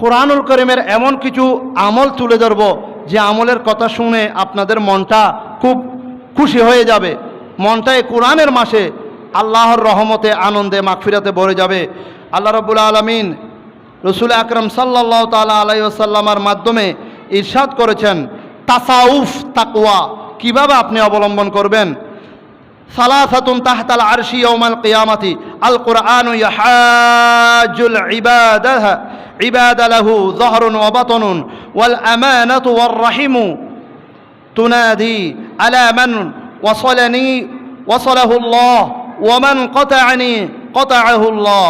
কোরআনুল করিমের এমন কিছু আমল তুলে ধরব, যে আমলের কথা শুনে আপনাদের মনটা খুব খুশি হয়ে যাবে। মনটা এই কোরআনের মাসে আল্লাহর রহমতে, আনন্দে, মাগফিরাতে ভরে যাবে। আল্লাহ রবুল আলমিন রসুল আকরম সাল্লাহ তালা আলাইসাল্লামার মাধ্যমে ইরশাদ করেছেন, তাসাউফ তাকওয়া। কীভাবে আপনি অবলম্বন করবেন? সালাসাতুন তাহতাল আরশি ইয়াউমাল কিয়ামাতি। আল কুরআনু ইয়াহাজুল বাতনুন ওয়াল আমানাতু ওয়ার রাহিমু। তুনাদি আলা মান ওয়াসালানি ওয়াসালাহু আল্লাহ ওয়া মান কাতাআনি কাতাআহু আল্লাহ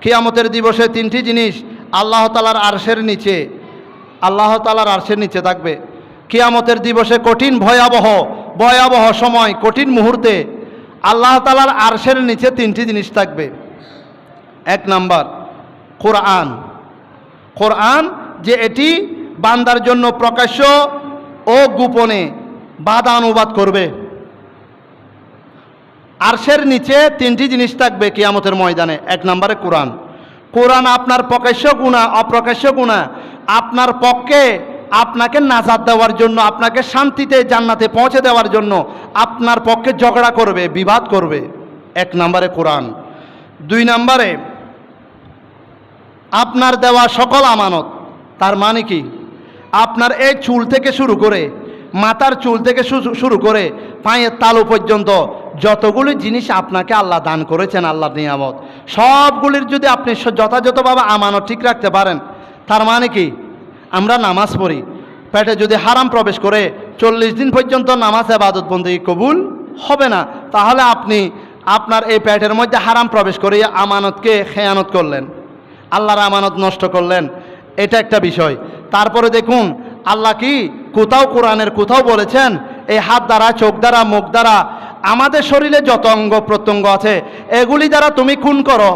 কিয়ামতের দিবসে তিনটি জিনিস আল্লাহ তালার আরশের নিচে, আল্লাহ তালার আরশের নিচে থাকবে। কিয়ামতের দিবসে কঠিন ভয়াবহ ভয়াবহ সময়, কঠিন মুহূর্তে আল্লাহ তালার আরশের নিচে তিনটি জিনিস থাকবে। এক নাম্বার, কোরআন। কোরআন যে এটি বান্দার জন্য প্রকাশ্য ও গোপনে বাধা অনুবাদ করবে। আরশের নিচে তিনটি জিনিস থাকবে কিয়ামতের ময়দানে। এক নম্বরে কোরআন। কোরআন আপনার প্রকাশ্য গুণা অপ্রকাশ্য গুণা আপনার পক্ষে আপনাকে নাজাদ দেওয়ার জন্য, আপনাকে শান্তিতে জান্নাতে পৌঁছে দেওয়ার জন্য আপনার পক্ষে ঝগড়া করবে, বিবাদ করবে। এক নম্বরে কোরআন। দুই নম্বরে আপনার দেওয়া সকল আমানত, তার মানে কি? আপনার এই চুল থেকে শুরু করে, মাথার চুল থেকে শুরু করে, পায়ের তালু পর্যন্ত যতগুলি জিনিস আপনাকে আল্লাহ দান করেছেন আল্লাহ নিয়ামত, সবগুলির যদি আপনি যথাযথভাবে আমানত ঠিক রাখতে পারেন, তার মানে কি? আমরা নামাজ পড়ি, পেটে যদি হারাম প্রবেশ করে, চল্লিশ দিন পর্যন্ত নামাজ আবাদত বন্দী কবুল হবে না, তাহলে আপনি আপনার এই পেটের মধ্যে হারাম প্রবেশ করে আমানতকে খেয়ানত করলেন। আল্লাহর আমানত নষ্ট করলেন। এটা একটা বিষয়। তারপরে দেখুন, আল্লাহ কি কোথাও কোরআনের কোথাও বলেছেন, এই হাত দ্বারা, চোখ দ্বারা, মুখ দ্বারা, আমাদের শরীরে যত অঙ্গ প্রত্যঙ্গ আছে, এগুলি দ্বারা তুমি খুন করো,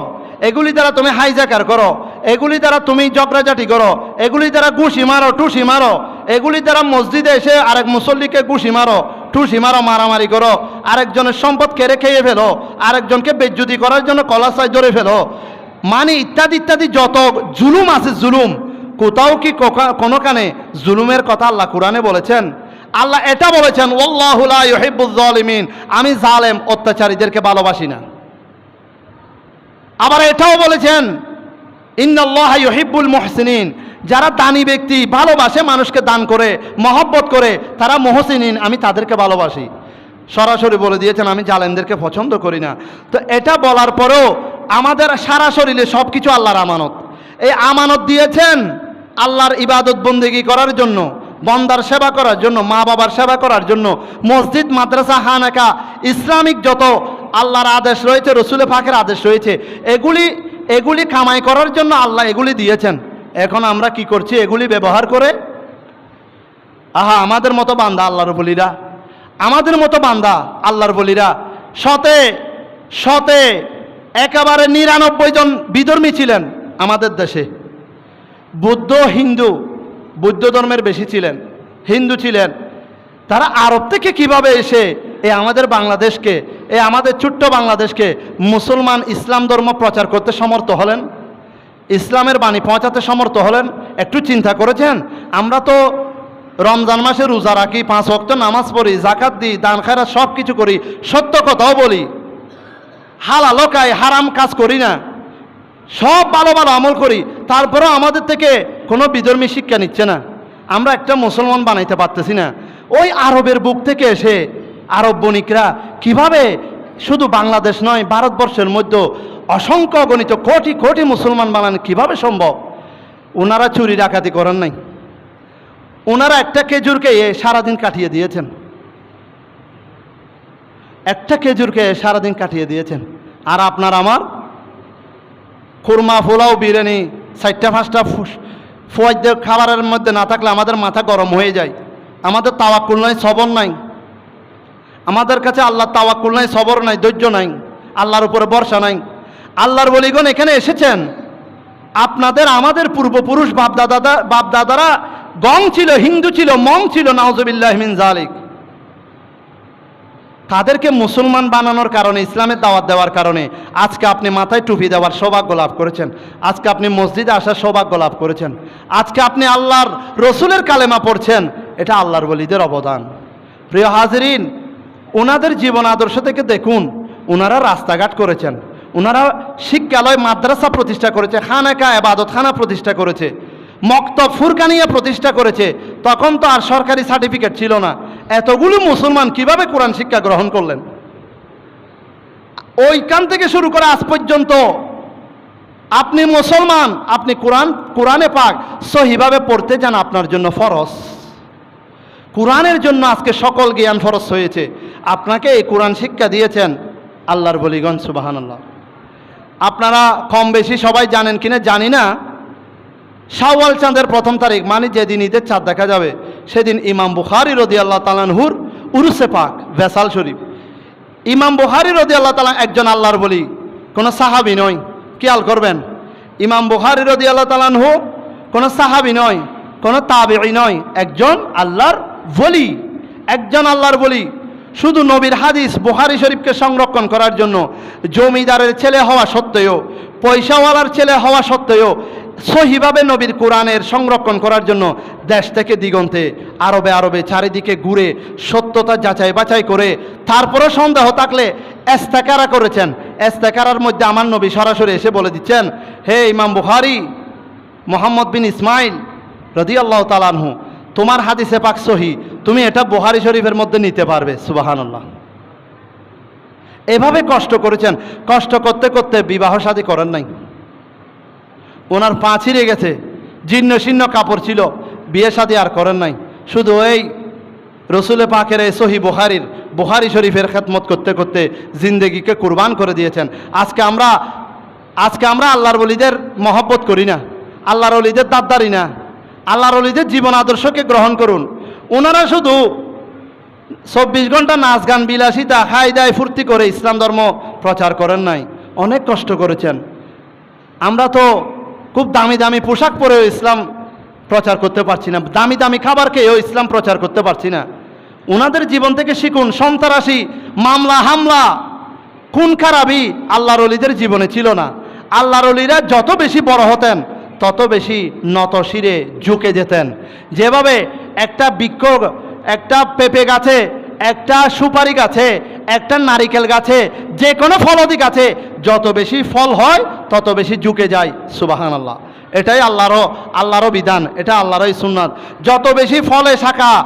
এগুলি দ্বারা তুমি হাইজাকার করো, এগুলি দ্বারা তুমি জগরাজাটি করো, এগুলি দ্বারা ঘুষি মারো টুসি মারো, এগুলি দ্বারা মসজিদে এসে আরেক মুসল্লিকে ঘুষি মারো টুসি মারো, মারামারি করো, আরেকজনের সম্পদ কেড়ে খেয়ে ফেলো, আরেকজনকে বেজ্জুতি করার জন্য কলাসায় ধরে ফেলো মানে ইত্যাদি ইত্যাদি, যত জুলুম আছে, জুলুম। কোথাও কি কোনোখানে জুলুমের কথা আল্লাহ কোরআনে বলেছেন? আল্লাহ এটা বলেছেন ওল্লাহুল্লাহ ইহিবুজ্জালিমিন আমি জালেম, অত্যাচারীদেরকে ভালোবাসি না। আবার এটাও বলেছেন, ইন্নাল্লাহ ইহিব্বুল মুহসিনিন। যারা দানি ব্যক্তি, ভালোবাসে মানুষকে দান করে, মহব্বত করে, তারা মহসিনিন, আমি তাদেরকে ভালোবাসি। সরাসরি বলে দিয়েছেন, আমি জালেমদেরকে পছন্দ করি না। তো এটা বলার পরেও আমাদের সারা শরীরে সব কিছু আল্লাহর আমানত। এই আমানত দিয়েছেন আল্লাহর ইবাদত বন্দেগি করার জন্য, বন্দার সেবা করার জন্য মা বাবার সেবা করার জন্য, মসজিদ, মাদ্রাসা, হানাকা, ইসলামিক যত আল্লাহর আদেশ রয়েছে রসুলে ফাঁকের আদেশ রয়েছে, এগুলি এগুলি কামাই করার জন্য আল্লাহ এগুলি দিয়েছেন। এখন আমরা কি করছি? এগুলি ব্যবহার করে, আহা, আমাদের মতো বান্দা আল্লাহর বলিরা, আমাদের মতো বান্দা আল্লাহর বলিরা, সতে শতে একেবারে নিরানব্বই জন বিধর্মী ছিলেন আমাদের দেশে। বুদ্ধ, হিন্দু, বৌদ্ধ ধর্মের বেশি ছিলেন, হিন্দু ছিলেন। তারা আরব থেকে কীভাবে এসে এ আমাদের বাংলাদেশকে, এ আমাদের ছোট্ট বাংলাদেশকে মুসলমান ইসলাম ধর্ম প্রচার করতে সমর্থ হলেন? ইসলামের বাণী পৌঁছাতে সমর্থ হলেন? একটু চিন্তা করেছেন? আমরা তো রমজান মাসে রোজা রাখি, পাঁচ ওয়াক্ত নামাজ পড়ি জাকাত দিই, দান খায়রা সব কিছু করি, সত্য কথাও বলি। হালালো খাই হারাম কাজ করি না। সব ভালো ভালো আমল করি, তারপরেও আমাদের থেকে কোনো বিধর্মী শিক্ষা নিচ্ছে না। আমরা একটা মুসলমান বানাইতে পারতেছি না। ওই আরবের বুক থেকে এসে আরব বণিকরা কীভাবে শুধু বাংলাদেশ নয়, ভারতবর্ষের মধ্যে অসংখ্য গণিত কোটি কোটি মুসলমান বানান কীভাবে সম্ভব? ওনারা চুরি ডাকাতি করেন নাই। ওনারা একটা খেজুরকে সারাদিন কাটিয়ে দিয়েছেন। একটা খেজুরকে সারাদিন কাটিয়ে দিয়েছেন। আর আপনার আমার খুরমা, পোলাও, বিরিয়ানি, চারটা, পাঁচটা ফুয়াদ্য খাবারের মধ্যে না থাকলে আমাদের মাথা গরম হয়ে যায়। আমাদের তাওয়াক্কুল নাই, সবর নাই। আমাদের কাছে আল্লাহ তাওয়াক্কুল নাই, সবর নাই, ধৈর্য নাই। আল্লাহর উপরে ভরসা নাই। আল্লাহর বলিগণ এখানে এসেছেন। আপনাদের, আমাদের পূর্বপুরুষ বাপদাদা বাপদাদারা গং ছিল, হিন্দু ছিল মং ছিল, নাউজবিল্লাহ মিন জালিক তাদেরকে মুসলমান বানানোর কারণে, ইসলামের দাওয়াত দেওয়ার কারণে আজকে আপনি মাথায় টুপি দেওয়ার সৌভাগ্য লাভ করেছেন। আজকে আপনি মসজিদে আসার সৌভাগ্য লাভ করেছেন। আজকে আপনি আল্লাহর রসুলের কালেমা পড়ছেন, এটা আল্লাহর বলিদের অবদান। প্রিয় হাজরিন ওনাদের জীবন আদর্শ থেকে দেখুন ওনারা রাস্তাঘাট করেছেন। ওনারা শিক্ষালয়, মাদ্রাসা প্রতিষ্ঠা করেছে, খানাকা এবাদতখানা প্রতিষ্ঠা করেছে, মক্তব, ফুরকানিয়া প্রতিষ্ঠা করেছে। তখন তো আর সরকারি সার্টিফিকেট ছিল না। এতগুলো মুসলমান কীভাবে কোরআন শিক্ষা গ্রহণ করলেন? ওইখান থেকে শুরু করে আজ পর্যন্ত আপনি মুসলমান, আপনি কোরআন, কোরআনে পাক, সহিভাবে পড়তে যান আপনার জন্য ফরজ। কোরআনের জন্য আজকে সকল জ্ঞান ফরজ হয়েছে। আপনাকে এই কোরআন শিক্ষা দিয়েছেন আল্লাহর বলিগঞ্জ সুবাহান আল্লাহ আপনারা কম বেশি সবাই জানেন কিনা জানি না। শাওয়াল চাঁদের প্রথম তারিখ মানে যেদিন ঈদের চাঁদ দেখা যাবে সেদিন ইমাম বুখারি রদি আল্লাহ তালানহুর উরুসে পাক, ভেসাল শরীফ। ইমাম বুখারি রদি আল্লাহ তালা একজন আল্লাহর বলি, কোনো সাহাবি নয়, খেয়াল করবেন। ইমাম বুখারি রদি আল্লাহ তালানহু কোনো সাহাবি নয়, কোনো তাবেই নয়, একজন আল্লাহর বলি, একজন আল্লাহর বলি। শুধু নবীর হাদিস বুহারি শরীফকে সংরক্ষণ করার জন্য, জমিদারের ছেলে হওয়া সত্ত্বেও, পয়সাওয়ালার ছেলে হওয়া সত্ত্বেও সহিভাবে নবীর কোরআনের সংরক্ষণ করার জন্য দেশ থেকে দিগন্তে, আরবে আরবে চারিদিকে ঘুরে সত্যতা যাচাই বাছাই করে তারপরে সন্দেহ থাকলে এস্তেকারা করেছেন। এস্তেকারার মধ্যে আমার নবী সরাসরি এসে বলে দিচ্ছেন, হে ইমাম বুখারি, মোহাম্মদ বিন ইসমাইল রদি আল্লাহ তালানহু তোমার হাদিসে পাক সহি, তুমি এটা বুহারি শরীফের মধ্যে নিতে পারবে। সুবাহান্লাহ এভাবে কষ্ট করেছেন। কষ্ট করতে করতে বিবাহ শাদী করেন নাই। ওনার পা ছিঁড়ে গেছে, জীর্ণ শীর্ণ কাপড় ছিল, বিয়ে শাদী আর করেন নাই। শুধু এই রসুলে পাকের এই সহি বুহারির বুহারি শরীফের খেদমত করতে করতে জিন্দেগিকে কুরবান করে দিয়েছেন। আজকে আমরা আজকে আমরা আল্লাহর বলিদের মহব্বত করি না, আল্লাহর অলিদের দাদ্দারি না, আল্লাহর অলিদের জীবন আদর্শকে গ্রহণ করুন। ওনারা শুধু চব্বিশ ঘণ্টা নাচ গান, বিলাসিতা খাই দায় ফুর্তি করে ইসলাম ধর্ম প্রচার করেন নাই। অনেক কষ্ট করেছেন। আমরা তো খুব দামি দামি পোশাক পরেও ইসলাম প্রচার করতে পারছি না। দামি দামি খাবার খেয়েও ইসলাম প্রচার করতে পারছি না। ওনাদের জীবন থেকে শিখুন, সন্ত্রাসী, মামলা, হামলা, খুন খারাপই আল্লাহর অলিদের জীবনে ছিল না। আল্লাহর অলিরা যত বেশি বড় হতেন, তত বেশি নত শিরে ঝুঁকে যেতেন। যেভাবে একটা বৃক্ষ একটা পেঁপে গাছে, একটা সুপারি গাছে একটা নারিকেল গাছে যে কোনো ফলদি গাছে, যত বেশি ফল হয়, তত বেশি ঝুঁকে যায়। সুবাহান আল্লাহ এটাই আল্লাহরও আল্লাহরও বিধান, এটা আল্লাহরই সুন্নাত। যত বেশি ফলে শাখা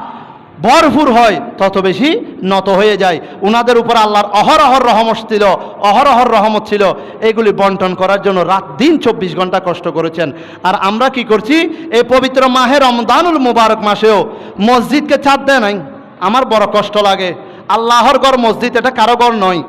ভরপুর হয়, তত বেশি নত হয়ে যায়। উনাদের উপর আল্লাহর অহরহর রহমত ছিল, অহরহর রহমত ছিল। এগুলি বন্টন করার জন্য রাত দিন চব্বিশ ঘণ্টা কষ্ট করেছেন। আর আমরা কি করছি? এই পবিত্র মাহে রমদানুল মুবারক মাসেও মসজিদকে চাপ দেয় নাই। আমার বড় কষ্ট লাগে। আল্লাহর গড় মসজিদ এটা কারও গড় নয়।